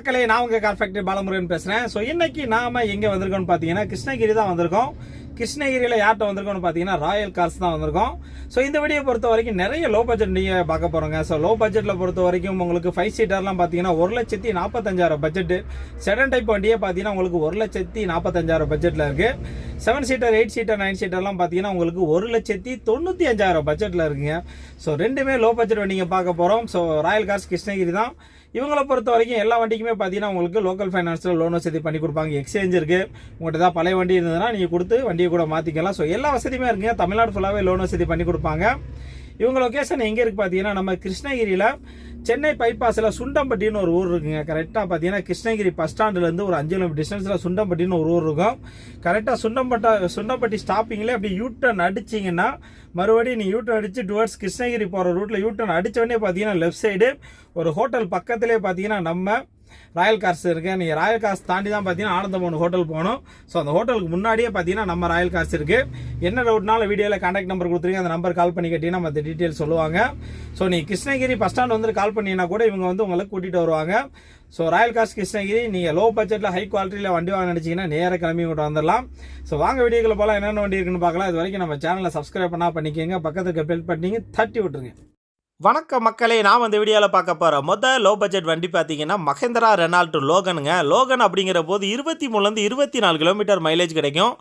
மக்களே நான் உங்கள் கார் ஃபேக்டரி பாலமுருகன் பேசுகிறேன் ஸோ இன்னைக்கு நாம எங்கே வந்திருக்கோம்னு பார்த்தீங்கன்னா கிருஷ்ணகிரி தான் வந்திருக்கோம். கிருஷ்ணகிரியில் யார்கிட்ட வந்திருக்கோம்னு பார்த்தீங்கன்னா ராயல் கார்ஸ் தான் வந்திருக்கோம். ஸோ இந்த வீடியோ பொறுத்த வரைக்கும் நிறைய லோ பட்ஜெட் நீங்கள் பார்க்க போகிறோங்க ஸோ லோ பட்ஜெட்டில் பொறுத்த வரைக்கும் உங்களுக்கு ஃபைவ் சீட்டர்லாம் பார்த்தீங்கன்னா ஒரு லட்சத்தி நாற்பத்தஞ்சாயிரம் பட்ஜெட்டு செடன் டைப் வண்டியே பார்த்தீங்கன்னா உங்களுக்கு ஒரு லட்சத்தி நாற்பத்தஞ்சாயிரம் பட்ஜெட்டில் இருக்குது seven seater eight seater nine சீட்டர்லாம் பார்த்தீங்கன்னா உங்களுக்கு ஒரு லட்சத்தி தொண்ணூற்றி அஞ்சாயிரம் பட்ஜெட்டில் இருக்குங்க. ஸோ ரெண்டுமே லோ பட்ஜெட் வண்டிங்க பார்க்க போகிறோம் ஸோ ராயல் கார்ஸ் கிருஷ்ணகிரி தான். இவங்களை பொறுத்த வரைக்கும் எல்லா வண்டிக்குமே பார்த்தீங்கன்னா உங்களுக்கு லோக்கல் ஃபைனான்ஸில் லோன் வசதி பண்ணி கொடுப்பாங்க. எக்ஸ்சேஞ்ச் இருக்குது உங்கள்கிட்ட தான் பழைய வண்டி இருந்ததுன்னா நீங்கள் கொடுத்து வண்டியை கூட மாற்றிக்கலாம் ஸோ எல்லா வசதியுமே இருக்குங்க. தமிழ்நாடு ஃபுல்லாகவே லோன் வசதி பண்ணி கொடுப்பாங்க. இவங்க லொக்கேஷன் எங்கே இருக்குது பார்த்தீங்கன்னா நம்ம கிருஷ்ணகிரியில் சென்னை பைபாஸில் சுண்டம்பட்டின்னு ஒரு ஊர் இருக்குங்க. கரெக்டாக பார்த்தீங்கன்னா கிருஷ்ணகிரி பஸ் ஸ்டாண்டுலேருந்து ஒரு அஞ்சு கிலோமீட்டர் டிஸ்டன்ஸில் சுண்டம்பட்டின்னு ஒரு ஊர் இருக்கும். கரெக்டாக சுண்டம்பட்டா சுண்டம்பட்டி ஸ்டாப்பிங்கில் அப்படி யூட்டர்ன் அடிச்சிங்கன்னா மறுபடியும் நீ யூட்டன் அடித்து டுவர்ட்ஸ் கிருஷ்ணகிரி போகிற ரூட்டில் யூட்டன் டர்ன் உடனே பார்த்தீங்கன்னா லெஃப்ட் சைடு ஒரு ஹோட்டல் பக்கத்துலேயே பார்த்தீங்கன்னா நம்ம ராயல் கார்ஸ் இருக்குது நீங்கள் ராயல் கார்ஸ் தாண்டி தான் பார்த்தீங்கன்னா ஆனந்தமோன் ஹோட்டல் போகணும். ஸோ அந்த ஹோட்டலுக்கு முன்னாடியே பார்த்தீங்கன்னா நம்ம ராயல் கார்ஸ் இருக்குது என்ன டவுட்னாலும் வீடியோவில் கான்டாக்ட் நம்பர் கொடுத்துருங்க. அந்த நம்பர் கால் பண்ணி கேட்டிங்கன்னா மற்ற டீட்டெயில் சொல்லுவாங்க. ஸோ நீ கிருஷ்ணகிரி பஸ் ஸ்டாண்ட் வந்து கால் பண்ணீங்கன்னா கூட இவங்க வந்து உங்களை கூட்டிகிட்டு வருவாங்க. ஸோ ராயல் கார்ஸ் கிருஷ்ணகிரி நீங்கள் லோ பட்ஜெட்டில் ஹை குவாலிட்டியில் வண்டி வாங்க நினச்சிங்கன்னா நேராக கிளம்பி கொண்டு வந்துடலாம். ஸோ வாங்க வீடியோக்குள்ள போகலாம் என்னென்ன வண்டி இருக்குன்னு பார்க்கலாம். இது வரைக்கும் நம்ம சேனலை சப்ஸ்கிரைப் பண்ணால் பண்ணிக்கோங்க. பக்கத்துக்கு பெல் பண்ணிங்க தட்டி விட்டுருங்க. வணக்கம் மக்களே நான் வந்து வீடியோவில் பார்க்க போகிறேன் மொதல் லோ பட்ஜெட் வண்டி பார்த்தீங்கன்னா மஹேந்திரா ரெனால்ட் லோகனுங்க. லோகன் அப்படிங்கிற போது இருபத்தி மூணுலேருந்து இருபத்தி நாலு கிலோமீட்டர் மைலேஜ் கிடைக்கும்.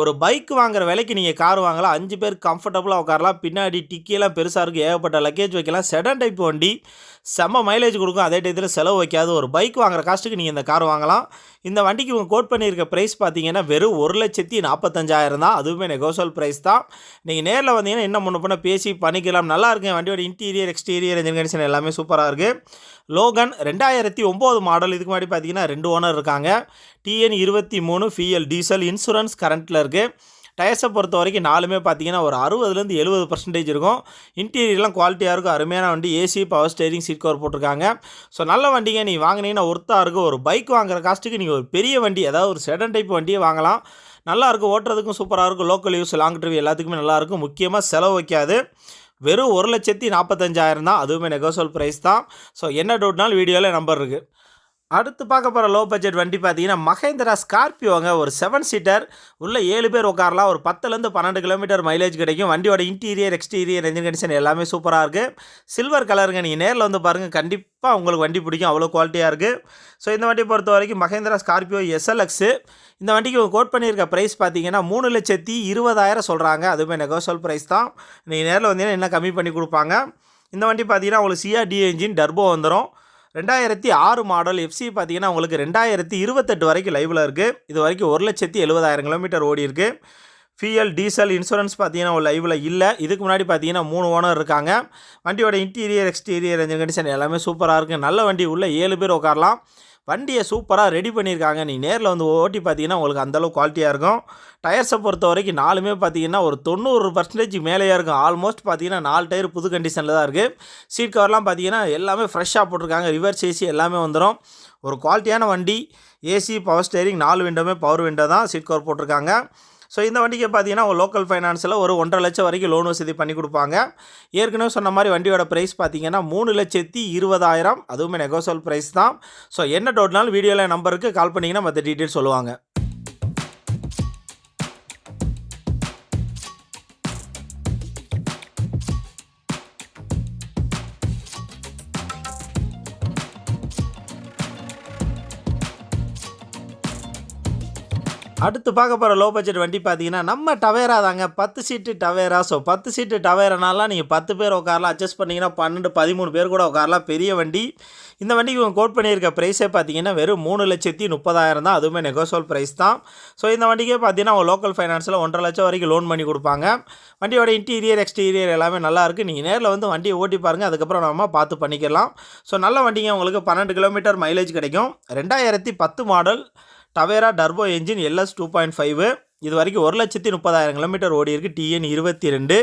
ஒரு பைக் வாங்குற விலைக்கு நீங்கள் கார் வாங்கலாம். அஞ்சு பேர் கம்ஃபர்டபுளாக உட்காரலாம். பின்னாடி டிக்கியெல்லாம் பெருசாக இருக்குது ஏகப்பட்ட லக்கேஜ் வைக்கலாம். செடன் டைப் வண்டி. செம்ம மைலேஜ் கொடுக்கும். அதே டயத்தில் செலவு வைக்காது. ஒரு பைக் வாங்குற காஸ்ட்டுக்கு நீங்கள் இந்த கார் வாங்கலாம். இந்த வண்டிக்கு இவங்க கோட் பண்ணியிருக்க ப்ரைஸ் பார்த்தீங்கன்னா வெறும் ஒரு லட்சத்தி நாற்பத்தஞ்சாயிரம் தான். அதுவுமே நெகோசல் ப்ரைஸ் தான். நீங்கள் நேரில் வந்தீங்கன்னா என்ன முன்ன பண்ண பேசி பண்ணிக்கலாம். நல்லா இருக்குங்க வண்டியோட இன்டீரியர் எக்ஸ்டீரியர் இன்ஜின் கண்டிஷன் எல்லாமே சூப்பராக இருக்குது லோகன் ரெண்டாயிரத்தி ஒம்பது மாடல் இதுக்கு முன்னாடி பார்த்தீங்கன்னா ரெண்டு ஓனர் இருக்காங்க. டிஎன் இருபத்தி மூணு ஃபிஎல் டீசல் இன்சூரன்ஸ் கரண்ட்டில் இருக்குது டயர்ஸை பொறுத்த வரைக்கும் நாலுமே பார்த்தீங்கன்னா ஒரு அறுபதுலேருந்து எழுபது பர்சன்டேஜ் இருக்கும். இன்டீரியர்லாம் குவாலிட்டியாக இருக்கும். அருமையான வண்டி. AC power steering seat cover போட்டிருக்காங்க. ஸோ நல்ல வண்டிங்க. நீ வாங்கினீங்கன்னா ஒர்த்தாக இருக்கும் ஒரு பைக் வாங்குற காஸ்ட்டுக்கு நீங்கள் ஒரு பெரிய வண்டி அதாவது ஒரு செடன் டைப் வண்டியை வாங்கலாம். நல்லாயிருக்கும் ஓட்டுறதுக்கும் சூப்பராக இருக்கும். லோக்கல் யூஸ் லாங் ட்ரிவ் எல்லாத்துக்குமே நல்லாயிருக்கும் முக்கியமாக செலவு வைக்காது. வெறும் ஒரு லட்சத்தி நாற்பத்தஞ்சாயிரம் தான். அதுவுமே நெகோசல் ப்ரைஸ் தான். ஸோ என்ன டவுட்னாலும் வீடியோவில் நம்பர் இருக்குது அடுத்து பார்க்க போகிற லோ பட்ஜெட் வண்டி பார்த்தீங்கன்னா மகேந்திரா ஸ்கார்பியோங்க ஒரு செவன் சீட்டர் உள்ளே ஏழு பேர் உட்காரலாம். ஒரு பத்துலேருந்து பன்னெண்டு கிலோமீட்டர் மைலேஜ் கிடைக்கும். வண்டியோட இன்டீரியர் எக்ஸ்டீரியர் என்ஜின் கண்டிஷன் எல்லாமே சூப்பராக இருக்குது சில்வர் கலருங்க நீங்கள் நேரில் வந்து பாருங்கள் கண்டிப்பாக உங்களுக்கு வண்டி பிடிக்கும். அவ்வளோ குவாலிட்டியாக இருக்குது ஸோ இந்த வண்டி பொறுத்த வரைக்கும் மகேந்திரா ஸ்கார்பியோ எஸ்எல்எக்ஸு இந்த வண்டிக்கு இவங்க கோட் பண்ணியிருக்க ப்ரைஸ் பார்த்தீங்கன்னா மூணு லட்சத்தி இருபதாயிரம் சொல்கிறாங்க அதுவுமே நெகோசல் ப்ரைஸ் தான். நீங்கள் நேரில் வந்தீங்கன்னா என்ன கம்மி பண்ணி கொடுப்பாங்க. இந்த வண்டி பார்த்தீங்கன்னா உங்களுக்கு சிஆர்டி என்ஜின் டர்போ வந்துடும் ரெண்டாயிரத்தி ஆறு மாடல் எஃப்சி பார்த்தீங்கன்னா உங்களுக்கு ரெண்டாயிரத்தி இருபத்தெட்டு வரைக்கும் லைவில் இருக்குது இது வரைக்கும் ஒரு லட்சத்தி எழுபதாயிரம் கிலோமீட்டர் ஓடி இருக்குது ஃபிஎல் டீசல் இன்சூரன்ஸ் பார்த்தீங்கன்னா ஒரு லைவில் இல்லை. இதுக்கு முன்னாடி பார்த்தீங்கன்னா மூணு ஓனர் இருக்காங்க. வண்டியோட இன்டீரியர் எக்ஸ்டீரியர் என்ஜின் கண்டிஷன் எல்லாமே சூப்பராக இருக்குது நல்ல வண்டி உள்ள ஏழு பேர் உட்காரலாம். வண்டியை சூப்பராக ரெடி பண்ணியிருக்காங்க. நீ நேரில் வந்து ஓட்டி பார்த்தீங்கன்னா உங்களுக்கு அந்தளவு குவாலிட்டியாக இருக்கும். டயர்ஸை பொறுத்த வரைக்கும் நாலுமே பார்த்தீங்கன்னா ஒரு தொண்ணூறு பர்சன்டேஜ் மேலேயே இருக்கும். ஆல்மோஸ்ட் பார்த்தீங்கன்னா நாலு டயர் புது கண்டிஷனில் தான் இருக்குது சீட் கவர்லாம் பார்த்தீங்கன்னா எல்லாமே ஃப்ரெஷ்ஷாக போட்டிருக்காங்க. ரிவர்ஸ் ஏசி எல்லாமே வந்துடும் ஒரு குவாலிட்டியான வண்டி. ஏசி பவர் ஸ்டேரிங் நாலு விண்டோமே பவர் விண்டோ தான். சீட் கவர் போட்டிருக்காங்க. ஸோ இந்த வண்டிக்கு பார்த்தீங்கன்னா ஒரு லோக்கல் ஃபைனான்ஸில் ஒரு ஒன்றரை லட்சம் வரைக்கும் லோன் வசதி பண்ணி கொடுப்பாங்க. ஏற்கனவே சொன்ன மாதிரி வண்டியோட ப்ரைஸ் பார்த்தீங்கன்னா மூணு லட்சத்தி இருபதாயிரம். அதுவுமே நெகோசல் ப்ரைஸ் தான். ஸோ என்ன டவுட்னாலும் வீடியோவில் நம்பருக்கு கால் பண்ணிங்கன்னா மற்ற டீட்டெயில் சொல்லுவாங்க. அடுத்து பார்க்க போகிற லோ பட்ஜெட் வண்டி பார்த்தீங்கன்னா நம்ம டவேரா தாங்க. பத்து சீட்டு டவேரா. ஸோ பத்து சீட்டு டவேரானாலாம் நீங்கள் பத்து பேர் உட்காரலாம். அட்ஜஸ்ட் பண்ணிங்கன்னா பன்னெண்டு பதிமூணு பேர் கூட உட்காரலாம். பெரிய வண்டி. இந்த வண்டிக்கு இவங்க கோட் பண்ணியிருக்க ப்ரைஸே பார்த்தீங்கன்னா வெறும் மூணு லட்சத்தி முப்பதாயிரம் தான். அதுவுமே நெகோசோல் ப்ரைஸ் தான். ஸோ இந்த வண்டிக்கே பார்த்தீங்கன்னா அவங்க லோக்கல் ஃபைனான்ஸில் ஒன்றரை லட்சம் வரைக்கும் லோன் பண்ணி கொடுப்பாங்க. வண்டியோட இன்டீரியர் எக்ஸ்டீரியர் எல்லாமே நல்லா இருக்குது நீங்கள் நேரில் வந்து வண்டியை ஓட்டி பாருங்கள் அதுக்கப்புறம் நம்ம பார்த்து பண்ணிக்கலாம். ஸோ நல்ல வண்டிங்க. உங்களுக்கு பன்னெண்டு கிலோமீட்டர் மைலேஜ் கிடைக்கும். ரெண்டாயிரத்தி பத்து model Tavera turbo engine LS two point five இது வரைக்கும் ஒரு லட்சத்தி முப்பதாயிரம் கிலோமீட்டர் ஓடி இருக்குது டிஎன் இருபத்தி ரெண்டு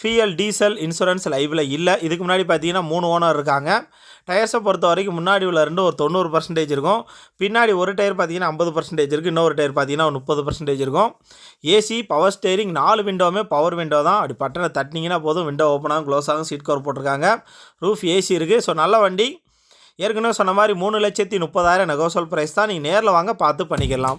ஃபிஎல் டீசல் இன்சூரன்ஸ் லைவில் இல்லை. இதுக்கு முன்னாடி பார்த்தீங்கன்னா மூணு ஓனர் இருக்காங்க. டயர்ஸை பொறுத்த வரைக்கும் முன்னாடி உள்ள ரெண்டு ஒரு தொண்ணூறு பர்சன்டேஜ் இருக்கும். பின்னாடி ஒரு டயர் பார்த்தீங்கன்னா ஐம்பது பர்சன்டேஜ் இருக்குது இன்னொரு டயர் பார்த்தீங்கன்னா ஒரு முப்பது பர்சன்டேஜ் இருக்கும். ஏசி பவர் ஸ்டேரிங் நாலு விண்டோவுமே பவர் விண்டோ தான். அப்படி பட்டனை தட்டினீங்கன்னா போதும். விண்டோ ஓப்பன் ஆகும் க்ளோஸ் ஆகும் சீட் கவர் போட்டிருக்காங்க. ரூஃப் ஏசி இருக்குது ஸோ நல்ல வண்டி. ஏற்கனவே சொன்ன மாதிரி மூணு லட்சத்தி முப்பதாயிரம் நெகோசல் ப்ரைஸ் தான் நீங்கள் நேரில் வாங்க பார்த்து பண்ணிக்கலாம்.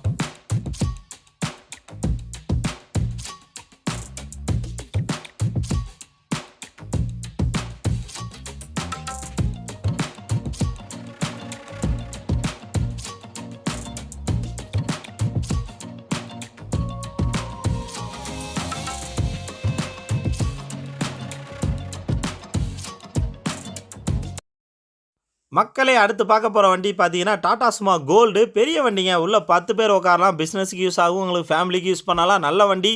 மக்களை அடுத்து பார்க்க போகிற வண்டி பார்த்தீங்கன்னா டாடா சுமா கோல்டு. பெரிய வண்டிங்க. உள்ளே பத்து பேர் உட்காரலாம். பிஸ்னஸுக்கு யூஸ் ஆகும். உங்களுக்கு ஃபேமிலிக்கு யூஸ் பண்ணலாம். நல்ல வண்டி.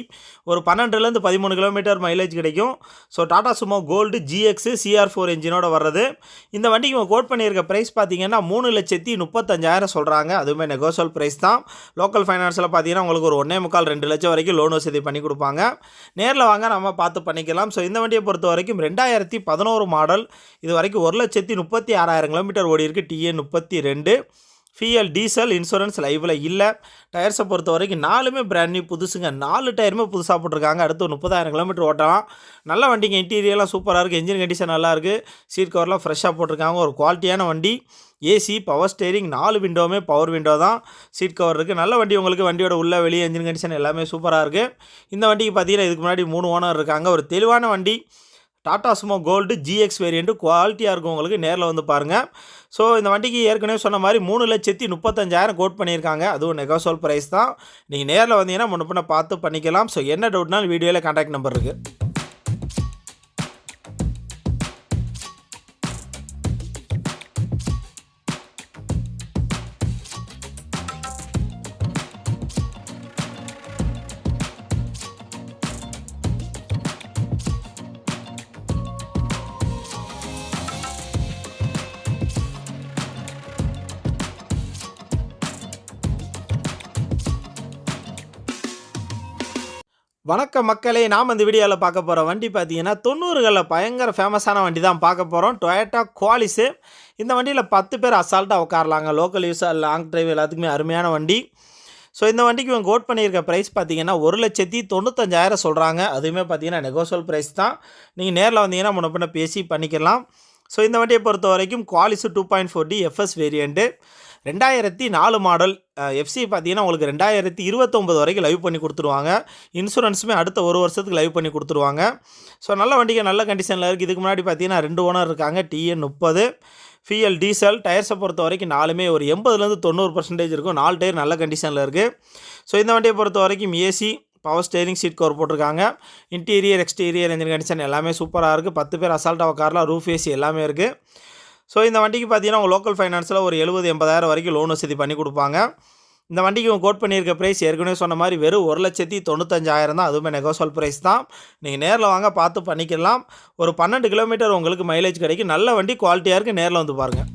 ஒரு பன்னெண்டுலேருந்து பதிமூணு கிலோமீட்டர் மைலேஜ் கிடைக்கும். So Tata Sumo gold GX CR four இன்ஜினோட வர்றது. இந்த வண்டிக்கு இவங்க கோட் பண்ணியிருக்க ப்ரைஸ் பார்த்தீங்கன்னா மூணு லட்சத்தி முப்பத்தஞ்சாயிரம் சொல்கிறாங்க அதுவுமே நெகோசல் ப்ரைஸ் தான். லோக்கல் ஃபைனான்ஸில் பார்த்தீங்கன்னா உங்களுக்கு ஒரு ஒன்றே முக்கால் ரெண்டு லட்சம் வரைக்கும் லோன் வசதி பண்ணி கொடுப்பாங்க. நேரில் வாங்க நம்ம பார்த்து பண்ணிக்கலாம். ஸோ இந்த வண்டியை பொறுத்த வரைக்கும் ரெண்டாயிரத்தி பதினோரு மாடல் இது வரைக்கும் ஒரு லட்சத்தி முப்பத்தி ஆறாயிரம் கிலோமீட்டர் ஓடி இருக்குது டிஏ முப்பத்தி ரெண்டு. ஃபிஎல் டீசல் இன்சூரன்ஸ் லைவில் இல்லை. டயர்ஸை பொறுத்த வரைக்கும் நாலுமே பிராண்ட் நியூ புதுசுங்க. நாலு டயருமே புதுசாக போட்டிருக்காங்க. அடுத்து ஒரு முப்பதாயிரம் கிலோமீட்டர் ஓட்டலாம். நல்ல வண்டிங்க. இன்டீரியர்லாம் சூப்பராக இருக்குது இன்ஜின் கண்டிஷன் நல்லாயிருக்கு சீட் கவர்லாம் ஃப்ரெஷ்ஷாக போட்டிருக்காங்க. ஒரு குவாலிட்டியான வண்டி. ஏசி பவர் ஸ்டேரிங் நாலு விண்டோவுமே பவர் விண்டோ தான். சீட் கவர் இருக்குது நல்ல வண்டி உங்களுக்கு. வண்டியோட உள்ள வெளியே இன்ஜின் கண்டிஷன் எல்லாமே சூப்பராக இருக்குது இந்த வண்டிக்கு பார்த்தீங்கன்னா இதுக்கு முன்னாடி மூணு ஓனர் இருக்காங்க. ஒரு தெளிவான வண்டி. Tata Sumo gold GX variant குவாலிட்டியாக இருக்கும் உங்களுக்கு நேரில் வந்து பாருங்கள் ஸோ இந்த வண்டிக்கு ஏற்கனவே சொன்ன மாதிரி மூணு லட்சத்தி முப்பத்தஞ்சாயிரம் கோட் பண்ணியிருக்காங்க. அதுவும் நெகோசோல் ப்ரைஸ் தான். நீங்கள் நேரில் வந்தீங்கன்னா முன்ன பார்த்து பண்ணிக்கலாம். ஸோ என்ன டவுட்னாலும் வீடியோவில் கான்டாக்ட் நம்பர் இருக்குது வணக்க மக்களே நாம் இந்த வீடியோவில் பார்க்க போகிற வண்டி பார்த்தீங்கன்னா தொண்ணூறுகளில் பயங்கர ஃபேமஸான வண்டி தான் பார்க்க போகிறோம். டொயேட்டா குவாலிஸு இந்த வண்டியில் பத்து பேர் அசால்ட்டாக உட்காரலாங்க. லோக்கல் யூஸ் லாங் டிரைவ் எல்லாத்துக்குமே அருமையான வண்டி. ஸோ இந்த வண்டிக்கு இவங்க கோட் பண்ணியிருக்க ப்ரைஸ் பார்த்தீங்கன்னா ஒரு லட்சத்தி தொண்ணூத்தஞ்சாயிரம் சொல்கிறாங்க. அதுவுமே பார்த்தீங்கன்னா நெகோசல் ப்ரைஸ் தான். நீங்கள் நேரில் வந்தீங்கன்னா முன்ன பின்ன பேசி பண்ணிக்கலாம். ஸோ இந்த வண்டியை பொறுத்த வரைக்கும் Qualis two point four D FS variant ரெண்டாயிரத்தி நாலு மாடல் எஃப்சி பார்த்தீங்கன்னா உங்களுக்கு ரெண்டாயிரத்தி இருபத்தொம்பது வரைக்கும் லைவ் பண்ணி கொடுத்துருவாங்க. இன்சூரன்ஸுமே அடுத்த ஒரு வருஷத்துக்கு லைவ் பண்ணி கொடுத்துருவாங்க. ஸோ நல்ல வண்டிக்கு நல்ல கண்டிஷனில் இருக்குது இதுக்கு முன்னாடி பார்த்தீங்கன்னா ரெண்டு ஓனர் இருக்காங்க டிஎன் முப்பது ஃபிஎல் டீசல் டயர்ஸை பொறுத்த வரைக்கும் நாலுமே ஒரு எண்பதுலேருந்து தொண்ணூறு பர்சன்டேஜ் இருக்கும். நாலு டயர் நல்ல கண்டிஷனில் இருக்குது ஸோ இந்த வண்டியை பொறுத்த வரைக்கும் AC power steering seat cover போட்டிருக்காங்க. இன்டீரியர் எக்ஸ்டீரியர் இன்ஜின் கண்டிஷன் எல்லாமே சூப்பராக இருக்குது பத்து பேர் அசால்ட்டாக காரில் ரூஃப் ஏசி எல்லாமே இருக்குது ஸோ இந்த வண்டிக்கு பார்த்தீங்கன்னா உங்கள் லோக்கல் ஃபைனான்ஸில் ஒரு எழுபது எண்பதாயிரம் வரைக்கும் லோன் வசதி பண்ணி கொடுப்பாங்க. இந்த வண்டிக்கு உங்கள் கோட் பண்ணியிருக்க ப்ரைஸ் ஏற்கனவே சொன்ன மாதிரி வெறும் ஒரு லட்சத்தி தொண்ணூத்தஞ்சாயிரம் தான். அதுவுமே நெகோசல் ப்ரைஸ் தான். நீங்கள் நேரில் வாங்க பார்த்து பண்ணிக்கலாம். ஒரு பன்னெண்டு கிலோமீட்டர் உங்களுக்கு மைலேஜ் கிடைக்கும். நல்ல வண்டி குவாலிட்டியாக இருக்குது நேரில் வந்து பாருங்கள்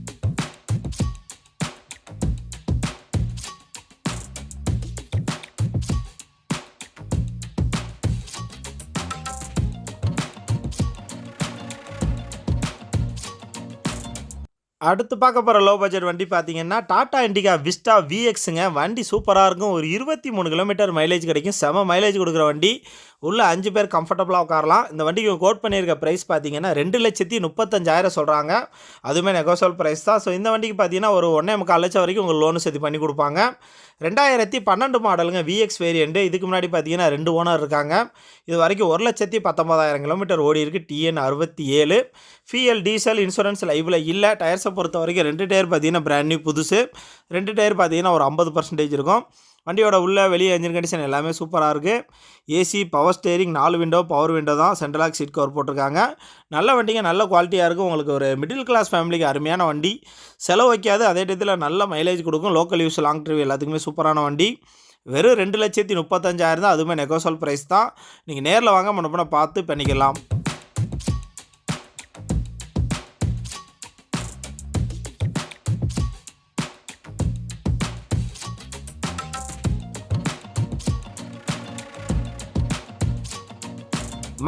அடுத்து பார்க்க போகிற லோ பட்ஜெட் வண்டி பார்த்தீங்கன்னா டாடா இண்டிகா விஸ்டா விஎக்ஸுங்க வண்டி சூப்பராக இருக்கும். ஒரு இருபத்தி மூணு கிலோமீட்டர் மைலேஜ் கிடைக்கும். செம மைலேஜ் கொடுக்குற வண்டி. உள்ள அஞ்சு பேர் கம்ஃபர்டபுளாக உட்காரலாம். இந்த வண்டிக்கு கோட் பண்ணியிருக்க ப்ரைஸ் பார்த்தீங்கன்னா ரெண்டு லட்சத்தி முப்பத்தஞ்சாயிரம் சொல்கிறாங்க அதுவுமே நெகோசியல் ப்ரைஸ் தான். ஸோ இந்த வண்டிக்கு பார்த்தீங்கன்னா ஒரு ஒன்றே முக்கால் லட்சம் வரைக்கும் உங்களுக்கு லோனு சேர்த்து பண்ணி கொடுப்பாங்க. ரெண்டாயிரத்தி பன்னெண்டு மாடலுங்க விஎக்ஸ் வேரியண்ட்டு இதுக்கு முன்னாடி பார்த்தீங்கன்னா ரெண்டு ஓனர் இருக்காங்க. இது வரைக்கும் ஒரு லட்சத்தி பத்தொம்பதாயிரம் கிலோமீட்டர் ஓடி இருக்குது டிஎன் அறுபத்தி ஏழு. ஃபிஎல் டீசல் இன்சூரன்ஸ் லைவில் இல்லை. டயர்ஸை பொறுத்த வரைக்கும் ரெண்டு டயர் பார்த்தீங்கன்னா பிராண்ட் நியூ புதுசு. ரெண்டு டயர் பார்த்தீங்கன்னா ஒரு ஐம்பது பர்சன்டேஜ் இருக்கும். வண்டியோட உள்ளே வெளியே என்ஜின் கண்டிஷன் எல்லாமே சூப்பராக இருக்குது ஏசி பவர் ஸ்டேரிங் நாலு விண்டோ பவர் விண்டோ தான் சென்ட்ரலாக் சீட் கவர் போட்டிருக்காங்க. நல்ல வண்டிங்க நல்ல குவாலிட்டியாக இருக்கும் உங்களுக்கு ஒரு மிடில் கிளாஸ் ஃபேமிலிக்கு அருமையான வண்டி. செலவு வைக்காது அதே டயத்தில் நல்ல மைலேஜ் கொடுக்கும். லோக்கல் யூஸ் லாங் ட்ரிவ் எல்லாத்துக்குமே சூப்பரான வண்டி. வெறும் ரெண்டு லட்சத்தி முப்பத்தஞ்சாயிரம் தான் அதுவுமே நெகோசல் ப்ரைஸ் தான். நீங்கள் நேரில் வாங்க முன்ன பார்த்து பண்ணிக்கலாம்.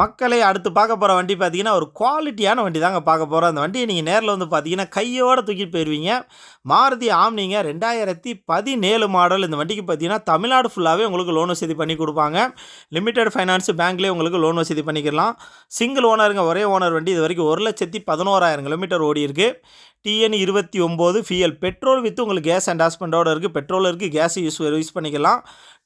மக்களை அடுத்து பார்க்க போகிற வண்டி பார்த்தீங்கன்னா ஒரு குவாலிட்டியான வண்டி தாங்க பார்க்க போகிறோம் அந்த வண்டியை நீங்கள் நேரில் வந்து பார்த்தீங்கன்னா கையோடு தூக்கிட்டு போயிடுவீங்க மாருதி ஆம்னிங்க ரெண்டாயிரத்தி பதினேழு மாடல் இந்த வண்டிக்கு பார்த்தீங்கன்னா தமிழ்நாடு ஃபுல்லாகவே உங்களுக்கு லோன் வசதி பண்ணி கொடுப்பாங்க. லிமிடெட் ஃபைனான்ஸ் பேங்க்லேயே உங்களுக்கு லோன் வசதி பண்ணிக்கலாம். சிங்கிள் ஓனருங்க ஒரே ஓனர் வண்டி. இது வரைக்கும் ஒரு லட்சத்தி பதினோராயிரம் கிலோமீட்டர் ஓடி இருக்குது டிஎன் இருபத்தி ஒம்பது ஃபியல் பெட்ரோல் வித்து உங்களுக்கு கேஸ் அண்டாஸ்மெண்ட்டோட இருக்குது பெட்ரோல் இருக்குது கேஸ் யூஸ் யூஸ் பண்ணிக்கலாம்.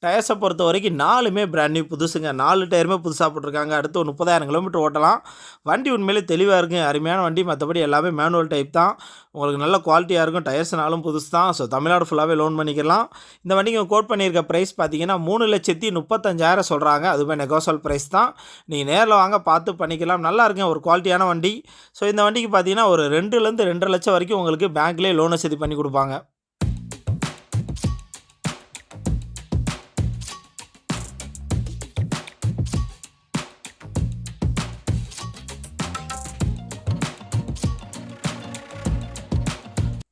டயர்ஸை பொறுத்த வரைக்கும் நாலுமே பிராண்ட் நியூ புதுசுங்க. நாலு டயருமே புதுசாக போட்டிருக்காங்க. அடுத்து ஒரு முப்பதாயிரம் கிலோமீட்டர் ஓட்டலாம். வண்டி உண்மையிலே தெளிவாக இருக்குது அருமையான வண்டி. மற்றபடி எல்லாமே மேனுவல் டைப் தான். உங்களுக்கு நல்ல குவாலிட்டியாக இருக்கும். டயர்ஸ்னாலும் புதுசு தான். ஸோ தமிழ்நாடு ஃபுல்லாகவே லோன் பண்ணிக்கலாம். இந்த வண்டிக்கு கோட் பண்ணியிருக்க ப்ரைஸ் பார்த்தீங்கன்னா மூணு லட்சத்தி முப்பத்தஞ்சாயிரம் சொல்கிறாங்க அதுவுமே நெகோசல் ப்ரைஸ் தான். நீங்கள் நேரில் வாங்க பார்த்து பண்ணிக்கலாம். நல்லா இருக்குங்க. ஒரு குவாலிட்டியான வண்டி. ஸோ இந்த வண்டிக்கு பார்த்தீங்கன்னா ஒரு ரெண்டுலேருந்து ரெண்டரை லட்சம் வரைக்கும் உங்களுக்கு பேங்க்லேயே லோன் வசதி பண்ணி கொடுப்பாங்க.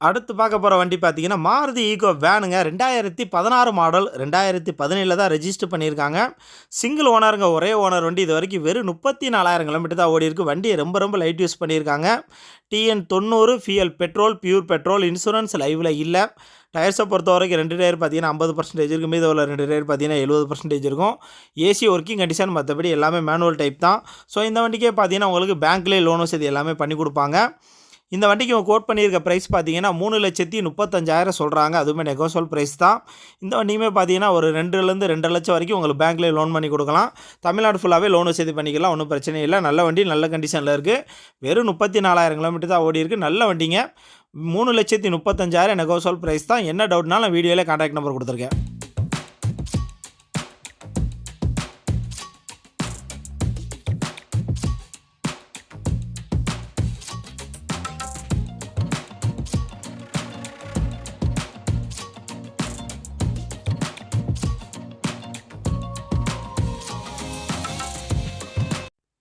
அடுத்து பார்க்க போகிற வண்டி பார்த்தீங்கன்னா மாருதி ஈகோ வேனுங்க ரெண்டாயிரத்தி பதினாறு மாடல் ரெண்டாயிரத்தி பதினேழில் தான் ரெஜிஸ்டர் பண்ணியிருக்காங்க. சிங்கிள் ஓனருங்க ஒரே ஓனர் வண்டி இது வரைக்கும் வெறும் முப்பத்தி நாலாயிரம் கிலோமீட்டர் தான் ஓடி இருக்கு. வண்டியை ரொம்ப ரொம்ப லைட் யூஸ் பண்ணியிருக்காங்க. டிஎன் தொண்ணூறு fuel petrol pure petrol insurance லைவில் இல்லை. டயர்ஸை பொறுத்த வரைக்கும் ரெண்டு டயர் பார்த்தீங்கன்னா ஐம்பது பர்சன்டேஜ் இருக்கும். மீது உள்ள ரெண்டு டயர் பார்த்தீங்கன்னா எழுபது பர்சன்டேஜ் இருக்கும். ஏசி ஒர்க்கிங் கண்டிஷன் மற்றபடி எல்லாமே மேனுவல் டைப் தான். ஸோ இந்த வண்டிக்கே பார்த்தீங்கன்னா உங்களுக்கு பேங்க்லேயே லோன் வசதி எல்லாமே பண்ணி கொடுப்பாங்க. இந்த வண்டிக்கு இவங்க கோட் பண்ணியிருக்க ப்ரைஸ் பார்த்தீங்கன்னா மூணு லட்சத்தி முப்பத்தஞ்சாயிரம் சொல்கிறாங்க அதுவுமே நெகோசோல் ப்ரைஸ் தான். இந்த வண்டியுமே பார்த்தீங்கன்னா ஒரு ரெண்டுலேருந்து ரெண்டு லட்சம் வரைக்கும் உங்களுக்கு பேங்க்லேயே லோன் பண்ணி கொடுக்கலாம். தமிழ்நாடு ஃபுல்லாகவே லோன் வசதி பண்ணிக்கலாம். ஒன்றும் பிரச்சனை இல்லை. நல்ல வண்டி நல்ல கண்டிஷனில் இருக்குது வெறும் முப்பத்தி நாலாயிரம் கிலோமீட்டர் தான் ஓடி இருக்குது நல்ல வண்டிங்க. மூணு லட்சத்தி முப்பத்தஞ்சாயிரம் நெகோசோல் ப்ரைஸ் தான். என்ன டவுட்னாலும் வீடியோவில் கான்டாக்ட் நம்பர் கொடுத்துருக்கேன்.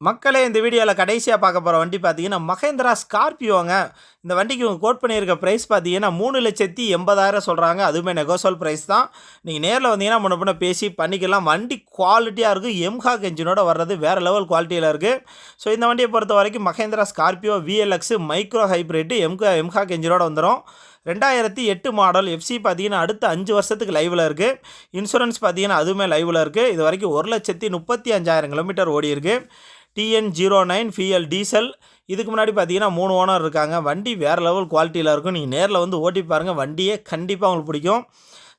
மக்களே இந்த வீடியோவில் கடைசியாக பார்க்க போகிற வண்டி பார்த்தீங்கன்னா மகேந்திரா ஸ்கார்பியோங்க. இந்த வண்டிக்கு இவங்க கோட் பண்ணியிருக்க ப்ரைஸ் பார்த்தீங்கன்னா மூணு லட்சத்தி எண்பதாயிரம் சொல்கிறாங்க அதுவுமே நெகோசல் ப்ரைஸ் தான். நீங்கள் நேரில் வந்தீங்கன்னா முன்ன பின்ன பேசி பண்ணிக்கலாம். வண்டி குவாலிட்டியாக இருக்குது எம்ஹாக் என்ஜினோட வர்றது வேறு லெவல் குவாலிட்டியில் இருக்குது ஸோ இந்த வண்டியை பொறுத்த வரைக்கும் Mahindra Scorpio VLX micro hybrid mHawk mHawk என்ஜினோட வந்துடும் ரெண்டாயிரத்தி எட்டு மாடல் எஃப்சி பார்த்தீங்கன்னா அடுத்த அஞ்சு வருஷத்துக்கு லைவில் இருக்குது இன்சூரன்ஸ் பார்த்தீங்கன்னா அதுவுமே லைவில் இருக்குது இது வரைக்கும் ஒரு லட்சத்தி முப்பத்தி அஞ்சாயிரம் கிலோமீட்டர் ஓடி இருக்குது TN zero nine FL diesel இதுக்கு முன்னாடி பார்த்தீங்கன்னா மூணு ஓனர் இருக்காங்க. வண்டி வேறு லெவல் குவாலிட்டியில் இருக்கும். நீங்கள் நேரில் வந்து ஓட்டி பாருங்கள் வண்டியே கண்டிப்பாக உங்களுக்கு பிடிக்கும்.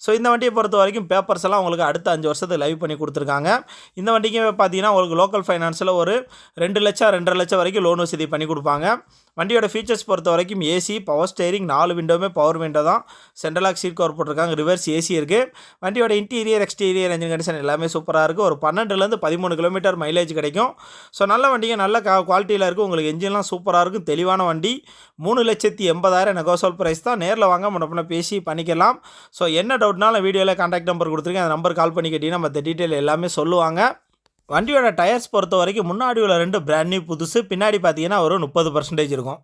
ஸோ இந்த வண்டியை பொறுத்த வரைக்கும் பேப்பர்ஸ் எல்லாம் உங்களுக்கு அடுத்த அஞ்சு வருஷத்துக்கு லைவ் பண்ணி கொடுத்துருக்காங்க. இந்த வண்டிக்கு பார்த்தீங்கன்னா உங்களுக்கு லோக்கல் ஃபைனான்ஸில் ஒரு ரெண்டு லட்சம் ரெண்டரை லட்சம் வரைக்கும் லோன் வசதி பண்ணி கொடுப்பாங்க. வண்டியோட ஃபீச்சர்ஸ் பொறுத்த வரைக்கும் ஏசி பவர் ஸ்டேரிங் நாலு விண்டோமே பவர் விண்டோ தான். சென்ட்ரலாக் சீட் கவர் போட்டிருக்காங்க. ரிவர்ஸ் ஏசி இருக்குது வண்டியோட இன்டீரியர் எக்ஸ்டீரியர் என்ஜின் கண்டிஷன் எல்லாமே சூப்பராக இருக்குது ஒரு பன்னெண்டுலேருந்து பதிமூணு கிலோமீட்டர் மைலேஜ் கிடைக்கும். ஸோ நல்ல வண்டிங்க. நல்ல குவாலிட்டியில் இருக்குது உங்களுக்கு என்ஜின்லாம் சூப்பராக இருக்கும். தெளிவான வண்டி. மூணு லட்சத்தி எண்பதாயிரம் நெகோசோல் ப்ரைஸ் தான். நேரில் வாங்க. முன்னப்பின பேசி பண்ணிக்கலாம். ஸோ என்ன டவுட்னாலும் வீடியோவில் கான்டாக்ட் நம்பர் கொடுத்துருக்கேன். அந்த நம்பர் கால் பண்ணி கேட்டிங்கன்னா மற்ற டீட்டெயில் எல்லாமே சொல்லுவாங்க. வண்டியோட டயர்ஸ் பொறுத்த வரைக்கும் முன்னாடி உள்ள ரெண்டு பிராண்ட் நியூ புதுசு. பின்னாடி பார்த்தீங்கன்னா ஒரு முப்பது பர்சன்டேஜ் இருக்கும்.